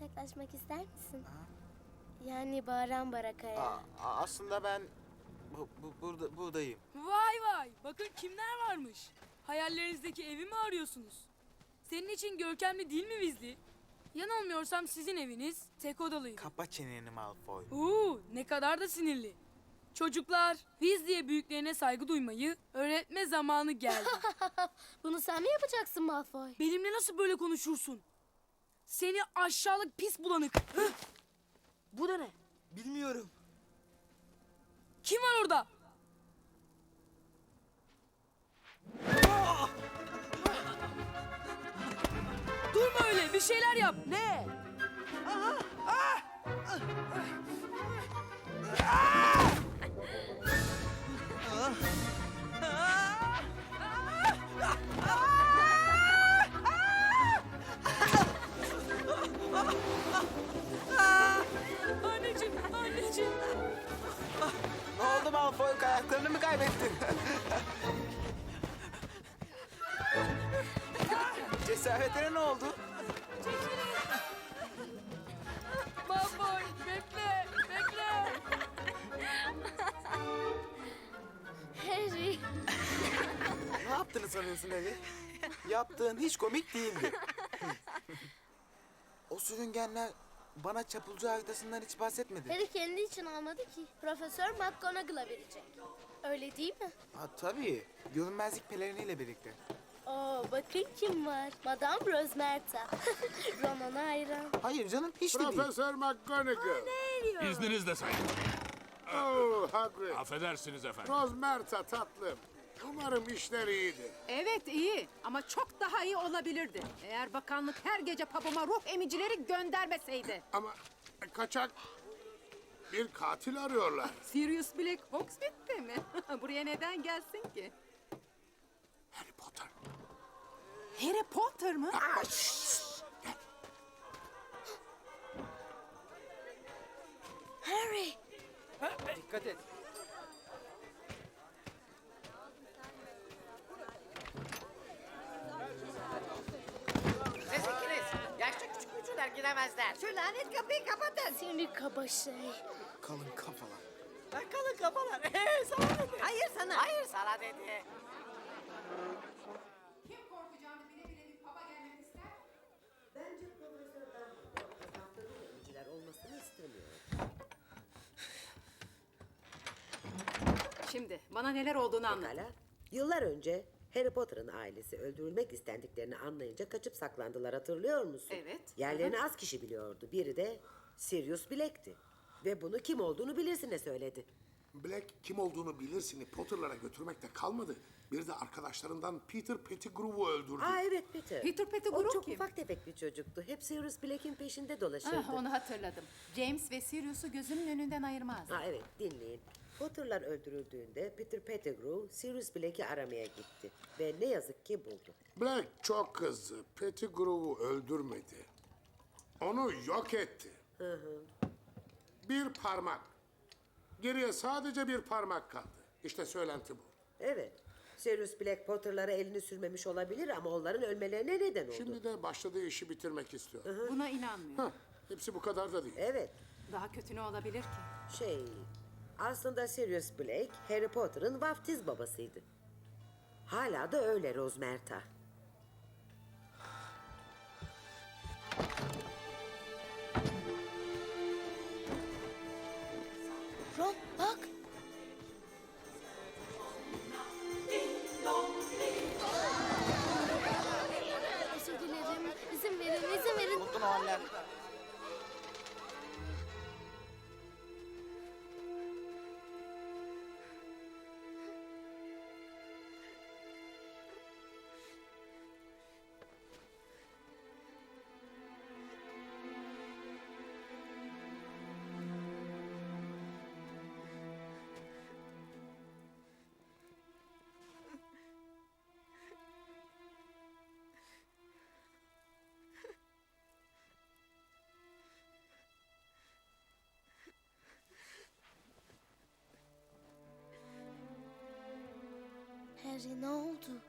biraz yaklaşmak ister misin? Yani bağıran barakaya. Aa, aslında ben bu, bu- burada buradayım. Vay vay bakın kimler varmış. Hayallerinizdeki evi mi arıyorsunuz? Senin için görkemli değil mi Weasley? Yanılmıyorsam sizin eviniz tek odalıydı. Kapa çeneni Malfoy. Uuu ne kadar da sinirli. Çocuklar Weasley'e büyüklerine saygı duymayı öğretme zamanı geldi. Bunu sen mi yapacaksın Malfoy? Benimle nasıl böyle konuşursun? Seni aşağılık pis bulanık. Bu da ne? Bilmiyorum. Kim var orada? Durma öyle bir şeyler yap. Ne? Ayaklarını mı kaybettin? Cesaretine ne oldu? Malfoy bekle, bekle. Harry. Ne yaptığını sanıyorsun Harry? Yaptığın hiç komik değildi. o sürüngenler bana çapulcu haritasından hiç bahsetmedi. Harry kendi için almadı ki. Profesör McGonagall'a verecek. Öyle değil mi? Ha, tabii. Görünmezlik peleriniyle birlikte. Oo bakın kim var. Madame Rosmerta. Ronan'a hayran. Hayır canım hiç de değil. Profesör McGonagall. İzninizle sayın. Oh, Hagrid. Affedersiniz efendim. Rosmerta tatlım. Umarım işler iyidir. Evet iyi ama çok daha iyi olabilirdi. Eğer bakanlık her gece papama ruh emicileri göndermeseydi. Ama kaçak bir katil arıyorlar. Sirius Black Hogsmeade'de mi? Buraya neden gelsin ki? Harry Potter. Harry Potter mı? Aa, şşş! Gel. Harry. Dikkat et. Giremezler. Şu lanet kapıyı kapatın. Seni kaba şey. Kalın kafalar. Bakalım kafalar. Ee, sana dedi. Hayır sana. Hayır sana dedi. Kim korkacağını bile bile bir papa gelmek ister? olmasını istemiyorum. Şimdi bana neler olduğunu anlat. Pekala. Yıllar önce Harry Potter'ın ailesi öldürülmek istendiklerini anlayınca kaçıp saklandılar hatırlıyor musun? Evet. Yerlerini az kişi biliyordu. Biri de Sirius Black'ti. Ve bunu kim olduğunu bilirsine söyledi. Black kim olduğunu bilirsini Potter'lara götürmekte kalmadı. Bir de arkadaşlarından Peter Pettigrew'u öldürdü. Aa evet Peter. Peter Pettigrew O çok kim? ufak tefek bir çocuktu. Hep Sirius Black'in peşinde dolaşırdı. Ah, onu hatırladım. James ve Sirius'u gözümün önünden ayırmaz. Ha evet dinleyin. Potter'lar öldürüldüğünde Peter Pettigrew Sirius Black'i aramaya gitti. Ve ne yazık ki buldu. Black çok kızdı. Pettigrew'u öldürmedi. Onu yok etti. Bir parmak. Geriye sadece bir parmak kaldı. İşte söylenti bu. Evet. Sirius Black Potter'lara elini sürmemiş olabilir ama onların ölmelerine neden oldu. Şimdi de başladığı işi bitirmek istiyor. Buna inanmıyorum. Hah, hepsi bu kadar da değil. Evet. Daha kötü ne olabilir ki? Şey, aslında Sirius Black Harry Potter'ın vaftiz babasıydı. Hala da öyle Rosmerta. Harry ne oldu?